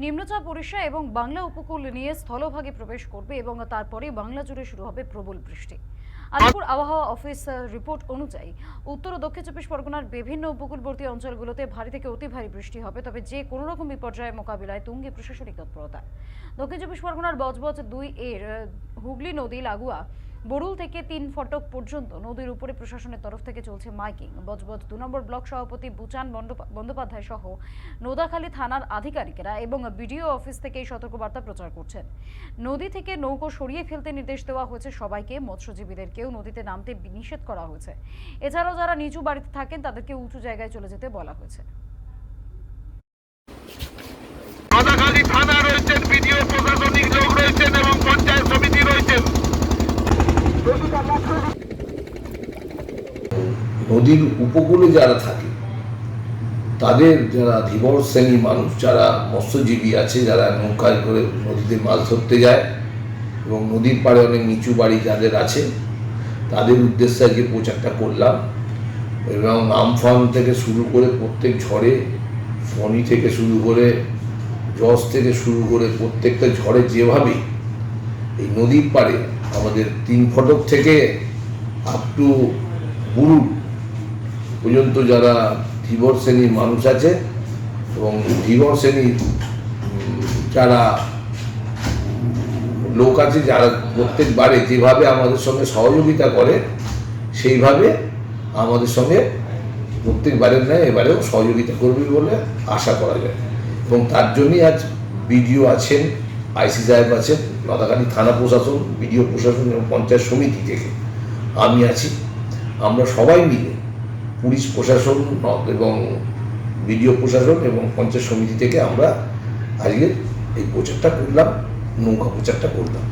নিম্নচাপ ওড়িশা এবং বাংলা উপকূল নিয়ে স্থলভাগে প্রবেশ করবে এবং তারপরে বাংলা জুড়ে শুরু হবে প্রবল বৃষ্টি। আলিপুর আবহাওয়া অফিস রিপোর্ট অনুযায়ী উত্তর ও দক্ষিণ চব্বিশ পরগনার বিভিন্ন উপকূলবর্তী অঞ্চলগুলোতে ভারী থেকে অতি ভারী বৃষ্টি হবে, তবে যে কোনো রকম বিপর্যয়ের মোকাবিলায় তুঙ্গে প্রশাসনিক তৎপরতা দক্ষিণ চব্বিশ পরগনার বজবজ দুই এর হুগলি, নদী, লাগোয়া বরুল থেকে তিন ফটক পর্যন্ত নদীর উপরে প্রশাসনের তরফ থেকে চলছে মাইকিং। বজবজ দু নম্বর ব্লক সভাপতি বুচান বন্দ্যোপাধ্যায় সহ নোদাখালী থানার আধিকারিকেরা এবং বিডিও অফিস থেকে এই সতর্কবার্তা প্রচার করছেন। নদী থেকে নৌকো সরিয়ে ফেলতে নির্দেশ দেওয়া হয়েছে সবাইকে। মৎস্যজীবীদেরকেও নদীতে নামতে নিষেধ করা হয়েছে। এছাড়াও যারা নিচু বাড়িতে থাকেন তাদেরকে উঁচু জায়গায় চলে যেতে বলা হয়েছে হাদাখালী থানা রয়েছেন বিডিও প্রশাসনিক লোক রয়েছেন এবং পঞ্চায়েত সমিতি রয়েছেন নদীর উপকূলে যারা থাকে, তাদের যারা ধীবর শ্রেণি মানুষ, যারা মৎস্যজীবী আছে, যারা নৌকায় করে নদীতে মাছ ধরতে যায় এবং নদীর পাড়ে অনেক নিচু বাড়ি যাদের আছে, তাদের উদ্দেশ্যে আজকে প্রচারটা করলাম এবং আমফান থেকে শুরু করে প্রত্যেক ঝড়ে, ফণি থেকে শুরু করে জজ থেকে শুরু করে প্রত্যেকটা ঝড়ে যেভাবে এই নদীর পাড়ে আমাদের তিন ফটক থেকে আপ টু বুরুট পর্যন্ত যারা ধীবর শ্রেণির মানুষ আছে এবং ধীবর শ্রেণির যারা লোক আছে, যারা প্রত্যেকবারে যেভাবে আমাদের সঙ্গে সহযোগিতা করে, সেইভাবে আমাদের সঙ্গে প্রত্যেকবারের ন্যায় এবারেও সহযোগিতা করবে বলে আশা করা যায়। এবং তার জন্যই আজ বিডিও আছেন, আইসি সাহেব আছেন লতাকালী থানা প্রশাসন, বিডিও প্রশাসন এবং পঞ্চায়েত সমিতি থেকে আমি আছি। আমরা সবাই মিলে পুলিশ প্রশাসন এবং বিডিও প্রশাসন এবং পঞ্চায়েত সমিতি থেকে আমরা আজকে এই প্রচারটা করলাম, নৌকা প্রচারটা করলাম।